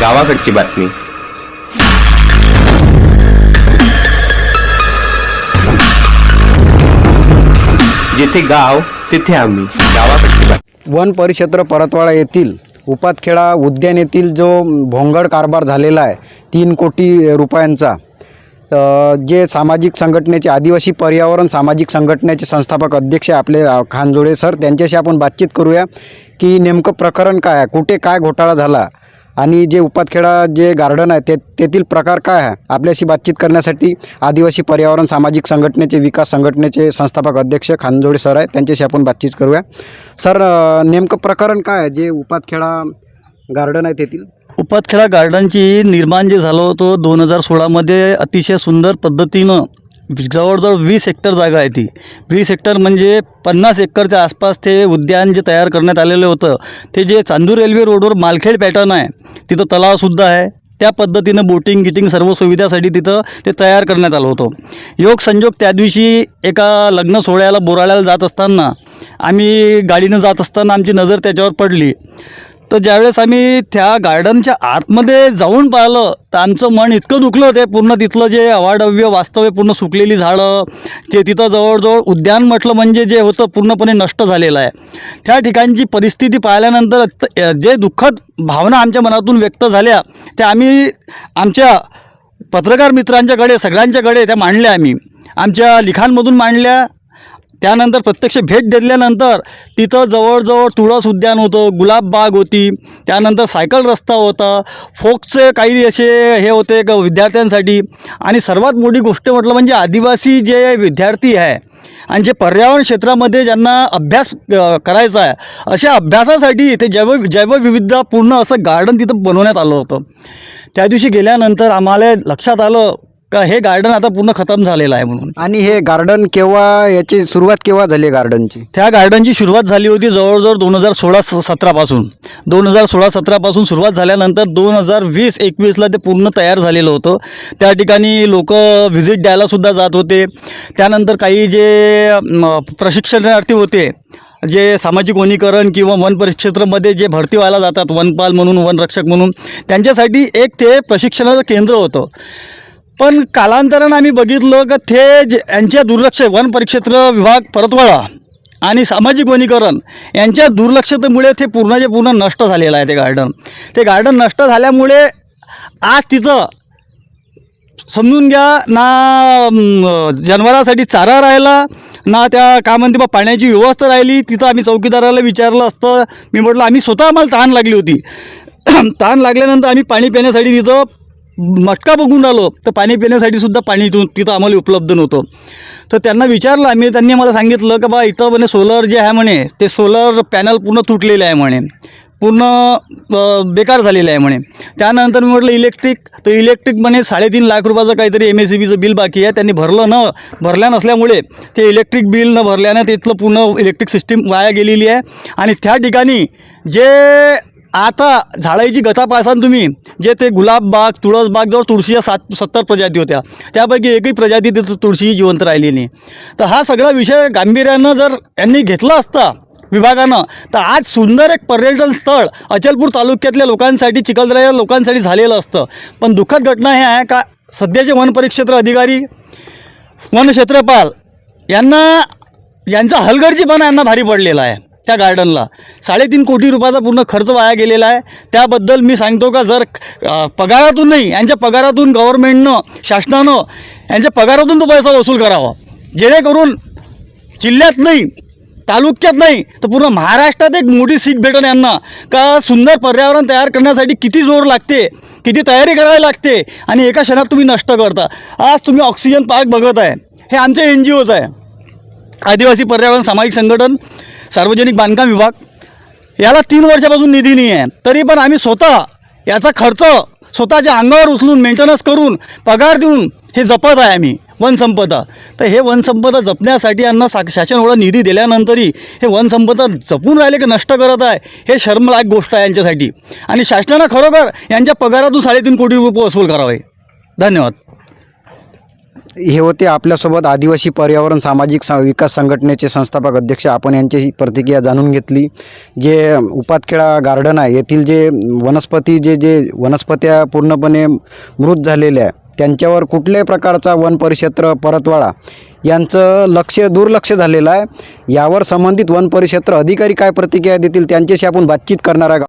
गावाकडची बातमी. जिथे गाव तिथे आम्ही. गावाकडची बातमी. वन परिक्षेत्र परतवाडा येथील उपातखेडा उद्यान येथील जो भोंगड कारभार झालेला आहे तीन कोटी रुपयांचा जे सामाजिक संघटनेचे आदिवासी पर्यावरण सामाजिक संघटनेचे संस्थापक अध्यक्ष आपले खानजोडे सर त्यांच्याशी आपण बातचीत करूया की नेमकं प्रकरण काय आहे कुठे काय घोटाळा झाला आणि जे उपातखेडा जे गार्डन आहे ते तेथील प्रकार काय आहे? आपल्याशी बातचीत करण्यासाठी आदिवासी पर्यावरण सामाजिक संघटनेचे विकास संघटनेचे संस्थापक अध्यक्ष खानजोडे सर आहे त्यांच्याशी आपण बातचीत करूया. सर नेमकं प्रकरण काय आहे? जे उपातखेडा गार्डन आहे तेथील? उपातखेडा गार्डनची निर्माण जे झालं होतं दोन हजार सोळामध्ये अतिशय सुंदर पद्धतीनं जवळजवळ वीस हेक्टर जागा आहे ती. वीस हेक्टर म्हणजे पन्नास एकरच्या आसपास ते उद्यान जे तयार करण्यात आलेलं होतं ते जे चांदूर रेल्वे रोडवर मालखेड पॅटर्न आहे तिथं तलावसुद्धा आहे. त्या पद्धतीनं बोटिंग गिटिंग सर्व सुविधासाठी तिथं ते तयार करण्यात आलं होतं. योग संजोग त्या दिवशी एका लग्न सोहळ्याला बोराळ्याला जात असताना आम्ही गाडीनं जात असताना आमची नजर त्याच्यावर पडली. तर ज्यावेळेस आम्ही त्या गार्डनच्या आतमध्ये जाऊन पाहिलं तर आमचं मन इतकं दुखलं ते पूर्ण तिथलं जे अवाढव्य वास्तव्य पूर्ण सुकलेली झाडं जे तिथं जवळजवळ उद्यान म्हटलं म्हणजे जे होतं पूर्णपणे नष्ट झालेलं आहे. त्या ठिकाणची परिस्थिती पाहिल्यानंतर जे दुःखद भावना आमच्या मनातून व्यक्त झाल्या त्या आम्ही आमच्या पत्रकार मित्रांच्याकडे सगळ्यांच्याकडे त्या मांडल्या आम्ही. आमच्या लिखाणमधून मांडल्या त्यानंतर प्रत्यक्ष भेट दिल्यानंतर तिथं जवळजवळ तुळस उद्यान होतं गुलाब बाग होती. त्यानंतर सायकल रस्ता होता. फोकचे काही असे हे होते ग विद्यार्थ्यांसाठी. आणि सर्वात मोठी गोष्ट म्हटलं म्हणजे आदिवासी जे विद्यार्थी आहे आणि जे पर्यावरण क्षेत्रामध्ये ज्यांना अभ्यास करायचा आहे अशा अभ्यासासाठी ते जैव जैवविविधता पूर्ण असं गार्डन तिथं बनवण्यात आलं होतं. त्या दिवशी गेल्यानंतर आम्हाला लक्षात आलं का हे गार्डन आता पूर्ण खतम झालेलं आहे म्हणून. आणि हे गार्डन केव्हा याची सुरुवात केव्हा झाली गार्डनची त्या गार्डनची सुरुवात झाली होती जवळजवळ दोन हजार सोळा सतरापासून. दोन हजार सोळा सतरापासून सुरुवात झाल्यानंतर दोन हजार वीस एकवीसला ते पूर्ण तयार झालेलं होतं. त्या ठिकाणी लोक व्हिजिट द्यायलासुद्धा जात होते. त्यानंतर काही जे प्रशिक्षणार्थी होते जे सामाजिक वनीकरण किंवा वन परिक्षेत्रामध्ये जे भरती व्हायला जातात वनपाल म्हणून वनरक्षक म्हणून त्यांच्यासाठी एक ते प्रशिक्षणाचं केंद्र होतं. पण कालांतरानं आम्ही बघितलं का ते यांच्या दुर्लक्ष वन परिक्षेत्र विभाग परतवाडा आणि सामाजिक वनीकरण यांच्या दुर्लक्षतेमुळे ते पूर्णचे पूर्ण नष्ट झालेलं आहे ते गार्डन ते गार्डन नष्ट झाल्यामुळे आज तिथं समजून घ्या ना जनावरासाठी जनावरांसाठी चारा राहिला ना त्या काय म्हणते बा पाण्याची व्यवस्था राहिली तिथं आम्ही चौकीदाराला विचारलं असतं. मी म्हटलं आम्ही स्वतः आम्हाला तहान लागली होती. तहान लागल्यानंतर आम्ही पाणी पिण्यासाठी तिथं मटका बघून आलो तर पाणी पिण्यासाठी सुद्धा पाणी इथून तिथं आम्हाला उपलब्ध नव्हतं. तर त्यांना विचारलं आम्ही त्यांनी मला सांगितलं की बा इथं म्हणे सोलर जे आहे म्हणे ते सोलर पॅनल पूर्ण तुटलेले आहे म्हणे. पूर्ण बेकार झालेलं आहे म्हणे. त्यानंतर मी म्हटलं इलेक्ट्रिक. तर इलेक्ट्रिक म्हणे साडेतीन लाख रुपयाचं काहीतरी एम एस सी बीचं बिल बाकी आहे. त्यांनी भरलं न भरल्या नसल्यामुळे ते इलेक्ट्रिक बिल न भरल्यानं तिथलं पूर्ण इलेक्ट्रिक सिस्टीम वाया गेलेली आहे. आणि त्या ठिकाणी जे आता झाडाची गथा पाहसान तुम्ही जे ते गुलाब बाग तुळस बाग जवळ तुळशीच्या सात सत्तर प्रजाती होत्या. त्यापैकी एकही प्रजाती तिथं तुळशी जिवंत राहिली नाही. तर हा सगळा विषय गांभीर्यानं जर यांनी घेतला असता विभागानं तर आज सुंदर एक पर्यटन स्थळ अचलपूर तालुक्यातल्या लोकांसाठी चिखलदऱ्या लोकांसाठी झालेलं असतं. पण दुःखद घटना हे आहे का सध्याचे वन परिक्षेत्र अधिकारी वनक्षेत्रपाल यांना यांचा हलगर्जीपणा यांना भारी पडलेला आहे. त्या गार्डनला साडेतीन कोटी रुपयाचा पूर्ण खर्च वाया गेलेला आहे. त्याबद्दल मी सांगतो का जर पगारातून नाही यांच्या पगारातून गव्हर्मेंटनं शासनानं यांच्या पगारातून तो पैसा वसूल करावा. जेणेकरून जिल्ह्यात नाही तालुक्यात नाही तर पूर्ण महाराष्ट्रात एक मोठी सीट भेटेल यांना. का सुंदर पर्यावरण तयार करण्यासाठी किती जोर लागते किती तयारी करावी लागते आणि एका क्षणात तुम्ही नष्ट करता. आज तुम्ही ऑक्सिजन पार्क बघत आहे. हे आमचे एन जी ओज आहे. आदिवासी पर्यावरण सामाजिक संघटन सार्वजनिक बांधकाम विभाग याला तीन वर्षापासून निधी नाही आहे. तरी पण आम्ही स्वतः याचा खर्च स्वतःच्या अंगावर उचलून मेंटेनन्स करून पगार देऊन हे जपत आहे आम्ही वनसंपदा तर हे वनसंपदा जपण्यासाठी यांना सा शासन एवढा निधी दिल्यानंतरही हे वनसंपदा जपून राहिले की नष्ट करत आहे हे शर्मलायक गोष्ट आहे यांच्यासाठी. आणि शासनानं खरोखर यांच्या पगारातून साडेतीन कोटी रुपये वसूल करावे. धन्यवाद. हे होते आपल्यासोबत आदिवासी पर्यावरण सामाजिक सा विकास संघटनेचे संस्थापक अध्यक्ष. आपण यांची प्रतिक्रिया जाणून घेतली. जे उपातखेडा गार्डन आहे येथील जे वनस्पती जे जे वनस्पत्या पूर्णपणे मृत झालेल्या आहे त्यांच्यावर कुठल्याही प्रकारचा वन परिक्षेत्र परतवाळा यांचं लक्ष दुर्लक्ष झालेलं आहे. यावर संबंधित वन परिक्षेत्र अधिकारी काय प्रतिक्रिया देतील त्यांच्याशी आपण बातचीत करणार आहे